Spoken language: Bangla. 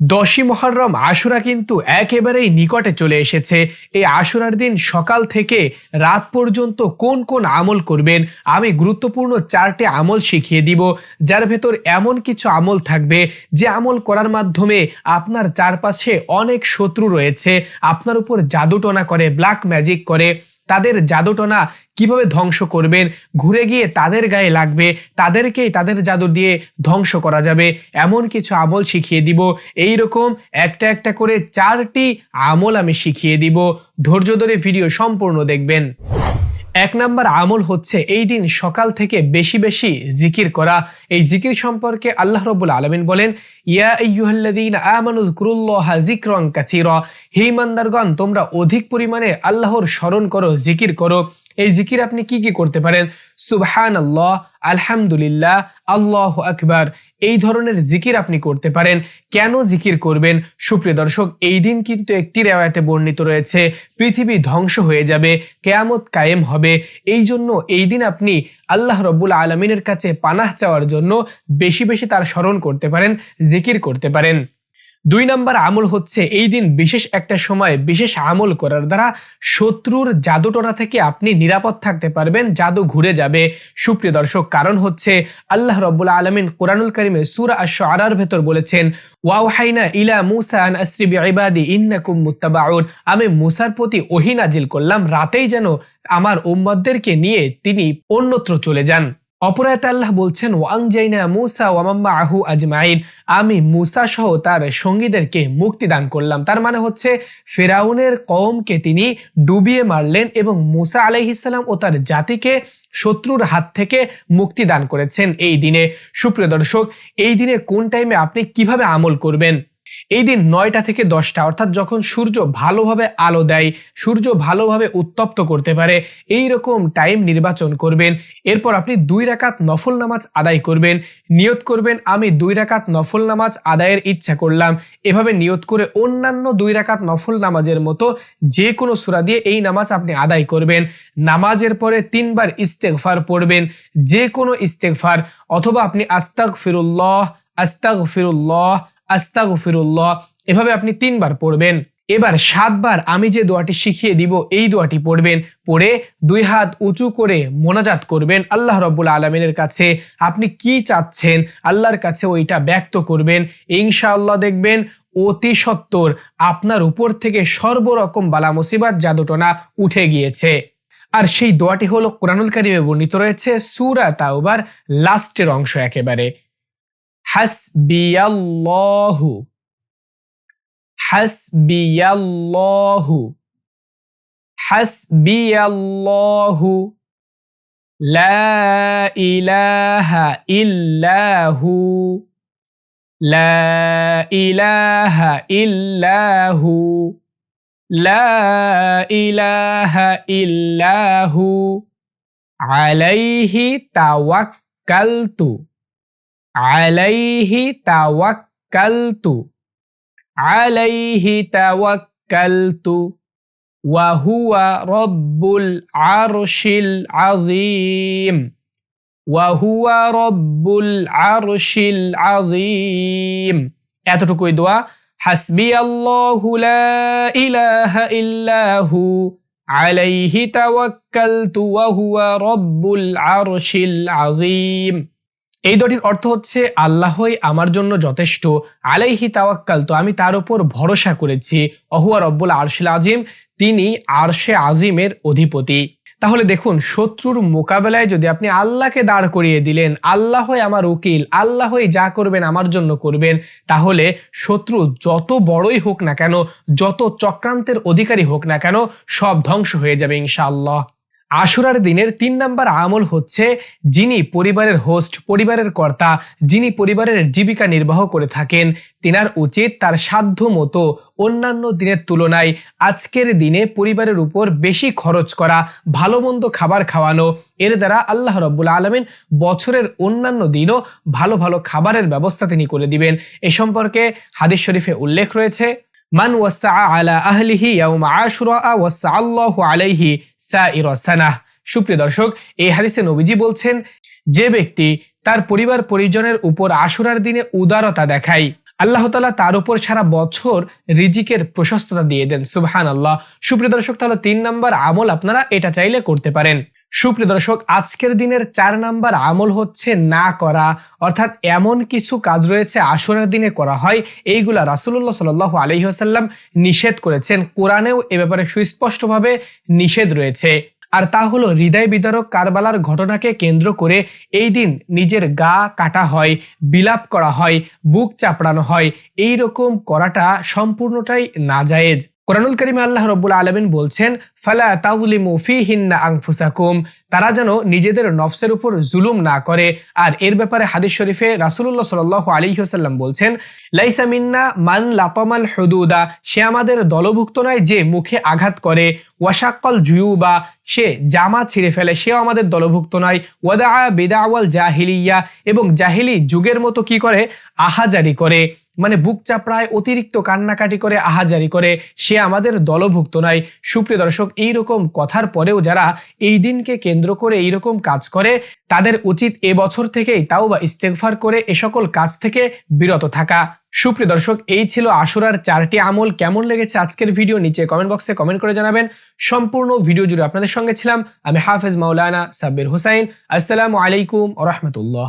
দশই মহরম আশুরা কিন্তু একেবারেই নিকটে চলে এসেছে। এই আশুরার দিন সকাল থেকে রাত পর্যন্ত কোন কোন আমল করবেন, আমি গুরুত্বপূর্ণ চারটে আমল শিখিয়ে দিব, যার ভেতর এমন কিছু আমল থাকবে যে আমল করার মাধ্যমে আপনার চারপাশে অনেক শত্রু রয়েছে, আপনার উপর জাদুটনা করে ব্ল্যাক ম্যাজিক করে তাদের জাদুটনা কীভাবে ধ্বংস করবেন? ঘুরে গিয়ে তাদের গায়ে লাগবে, তাদেরকেই তাদের জাদু দিয়ে ধ্বংস করা যাবে। এমন কিছু আমল শিখিয়ে দিব। এই রকম একটা একটা করে চারটি আমল আমি শিখিয়ে দিব। ধৈর্য ধরে ভিডিও সম্পূর্ণ দেখবেন। এক নাম্বার আমল হচ্ছে এই দিন সকাল থেকে বেশি বেশি জিকির করা। এই জিকির সম্পর্কে আল্লাহ রবুল আলমিন বলেন, ইয়া হে ইমানদারগণ তোমরা অধিক পরিমাণে আল্লাহর স্মরণ করো, জিকির করো। এই জিকির আপনি কি কি করতে পারেন? সুবহান আল্লাহ আলহামদুলিল্লাহ, আল্লাহ আকবার। এই ধরনের জিকির আপনি করতে পারেন। কেন জিকির করবেন? সুপ্রিয় দর্শক, এই দিন কিন্তু একটি রেওয়ায়তে বর্ণিত রয়েছে, পৃথিবী ধ্বংস হয়ে যাবে, কেয়ামত কায়েম হবে। এই জন্য এই দিন আপনি আল্লাহ রব্বুল আলমিনের কাছে পানাহ চাওয়ার জন্য বেশি বেশি তার স্মরণ করতে পারেন, জিকির করতে পারেন। দুই নাম্বার আমল হচ্ছে এই দিন বিশেষ একটা সময় বিশেষ আমল করার দ্বারা শত্রুর জাদুটোনা থেকে আপনি নিরাপদ থাকতে পারবেন, জাদু ঘুরে যাবে। সুপ্রিয় দর্শক, কারণ হচ্ছে আল্লাহ রব্বুল আলমিন কোরআনুল করিমে সুরা আরার ভেতর বলেছেন, ওয়াওহাইনা ইলা মুসা আন আসরি বিইবাদি ইন্নাকুম মুত্তাবাউন। আমি মুসার প্রতি ওহি নাজিল করলাম, রাতেই যেন আমার উম্মতদেরকে নিয়ে তিনি অন্যত্র চলে যান। অপরায়ত আল্লাহ বলছেন ওয়াং জাইনা মুসা ওয়ামাম্মা আহু আজমাইন। আমি মুসা সহ তার সঙ্গীদেরকে মুক্তি দান করলাম। তার মানে হচ্ছে, ফেরাউনের কওমকে তিনি ডুবিয়ে মারলেন এবং মুসা আলাইহিসাল্লাম ও তার জাতিকে শত্রুর হাত থেকে মুক্তি দান করেছেন এই দিনে। সুপ্রিয় দর্শক, এই দিনে কোন টাইমে আপনি কীভাবে আমল করবেন? এই দিন নয়টা থেকে দশটা, অর্থাৎ যখন সূর্য ভালোভাবে আলো দেয়, সূর্য ভালোভাবে উত্তপ্ত করতে পারে এই রকম টাইম নির্বাচন করবেন। এরপর আপনি দুই রাকাত নফল নামাজ আদায় করবেন। নিয়ত করবেন, আমি দুই রাকাত নফল নামাজ আদায়ের ইচ্ছা করলাম। এভাবে নিয়ত করে অন্যান্য দুই রাকাত নফল নামাজের মতো যে কোনো সুরা দিয়ে এই নামাজ আপনি আদায় করবেন। নামাজের পরে তিনবার ইস্তেকফার পড়বেন যে কোনো ইস্তেকফার অথবা আপনি আস্তাক ফিরুল্লাহ আস্তাক ফিরুল্লাহ আস্তাগ ফিরুল্লাহ এভাবে আপনি তিনবার পড়বেন। এবার সাতবার আমি যে দোয়াটি শিখিয়ে দিব, এই দোয়াটি পড়বেন। পড়ে দুই হাত উঁচু করে মোনাজাত করবেন আল্লাহ রব্বুল আলমিনের কাছে। আপনি কি চাচ্ছেন? আল্লাহর কাছে ওইটা ব্যক্ত করবেন। ইনশাআল্লাহ দেখবেন অতি সত্তর আপনার উপর থেকে সর্বরকম বালা মুসিবাত জাদুটনা উঠে গিয়েছে। আর সেই দোয়াটি হলো কোরআনুল কারিমে বর্ণিত রয়েছে, সুরা তাওবার লাস্টের অংশ একেবারে। حسبي الله حسبي الله حسبي الله لا إله إلا هو. لا إله إلا هو. لا إله إلا هو. عليه توكلت. আলাইহি তাওয়াক্কালতু ওয়া হুয়া রব্বুল আরশিল আযীম ওয়া হুয়া রব্বুল আরশিল আযীম এতটুকুই দোয়া হাসবি আল্লাহু লা ইলাহা ইল্লাহু আলাইহি তাওয়াক্কালতু ওয়া হুয়া রব্বুল আরশিল আযীম এই দটির অর্থ হচ্ছে, আল্লাহই আমার জন্য যথেষ্ট। আলাইহি তাওয়াক্কাল। তো আমি তার উপর ভরসা করেছি। অহুয়া রব্বুল আরশিল আজিম, তিনি আরশে আজিমের অধিপতি। তাহলে দেখুন, শত্রুর মোকাবেলায় যদি আপনি আল্লাহকে দাঁড় করিয়ে দিলেন, আল্লাহই আমার উকিল, আল্লাহই যা করবেন আমার জন্য করবেন, তাহলে শত্রু যত বড়ই হোক না কেন, যত চক্রান্তের অধিকারী হোক না কেন, সব ধ্বংস হয়ে যাবে ইনশাআল্লাহ। আশুরার দিনের তিন নাম্বার আমল হচ্ছে যিনি পরিবারের হোস্ট পরিবারের কর্তা, যিনি পরিবারের জীবিকা নির্বাহ করে থাকেন, তিনার উচিত তার সাধ্য মতো অন্যান্য দিনের তুলনায় আজকের দিনে পরিবারের উপর বেশি খরচ করা, ভালো মন্দ খাবার খাওয়ানো। এর দ্বারা আল্লাহ রব্বুল আলমিন বছরের অন্যান্য দিনও ভালো ভালো খাবারের ব্যবস্থা তিনি করে দিবেন। এ সম্পর্কে হাদিস শরীফে উল্লেখ রয়েছে মান ওয়াসা আলা আহলিহি আল্লাহু আলাইহি সানাহ। সুপ্রিয় দর্শক, এই হাদিসে নবীজি বলছেন, যে ব্যক্তি তার পরিবার পরিজনের উপর আশুরার দিনে উদারতা দেখায়, আল্লাহ তালা তার উপর সারা বছর রিজিকের প্রশস্ততা দিয়ে দেন। সুবহান আল্লাহ সুপ্রিয় দর্শক, তাহলে তিন নম্বর আমল আপনারা এটা চাইলে করতে পারেন। সুপ্রিয় দর্শক, আজকের দিনের চার নাম্বার আমল হচ্ছে না করা। অর্থাৎ এমন কিছু কাজ রয়েছে আশুরার দিনে করা হয়, এইগুলা রাসুল্লাহ সাল আলহিহাসাল্লাম নিষেধ করেছেন। কোরআনেও এ ব্যাপারে সুস্পষ্টভাবে নিষেধ রয়েছে। আর তা হলো হৃদয় বিদারক কারবালার ঘটনাকে কেন্দ্র করে এই দিন নিজের গা কাটা হয়, বিলাপ করা হয়, বুক চাপড়ানো হয়। এই রকম করাটা সম্পূর্ণটাই নাজায়েজ। কোরআনুল করিমে আল্লাহ রব্বুল আলমিন বলছেন, ফালা তাজলিমু ফিহিন্না আংফুসাকুম তারা যেন নিজেদের নফসের উপর জুলুম না করে। আর এর ব্যাপারে হাদিস শরীফে রাসুল্লাহ সাল আলী সাল্লাম বলছেন, লাইসা মিন্না মান লাপমাল হদুদা সে আমাদের দলভুক্ত নয় যে মুখে আঘাত করে। ওয়াশাক্কল জুয়ুবা সে জামা ছিঁড়ে ফেলে, সেও আমাদের দলভুক্ত নয়। ওয়াদা বেদাওয়াল জাহিলিয়া এবং জাহিলি যুগের মতো কি করে? আহাজারি করে। মানে বুক চাপড়ায় অতিরিক্ত কান্নাকাটি করে, আহাজারি করে, সে আমাদের দলভুক্ত নয়। সুপ্রিয় দর্শক, এইরকম কথার পরেও যারা এই দিনকে কেন্দ্র করে এইরকম কাজ করে, তাদের উচিত এ বছর থেকেই তাও বা ইস্তেকফার করে এ সকল কাজ থেকে বিরত থাকা। সুপ্রিয় দর্শক, এই ছিল আশুরার চারটি আমল। কেমন লেগেছে আজকের ভিডিও? নিচে কমেন্ট বক্সে কমেন্ট করে জানাবেন। সম্পূর্ণ ভিডিও জুড়ে আপনাদের সঙ্গে ছিলাম। আমি হাফেজ মাওলানা সাব্বির হুসাইন। আসসালামু আলাইকুম রহমতুল্লাহ।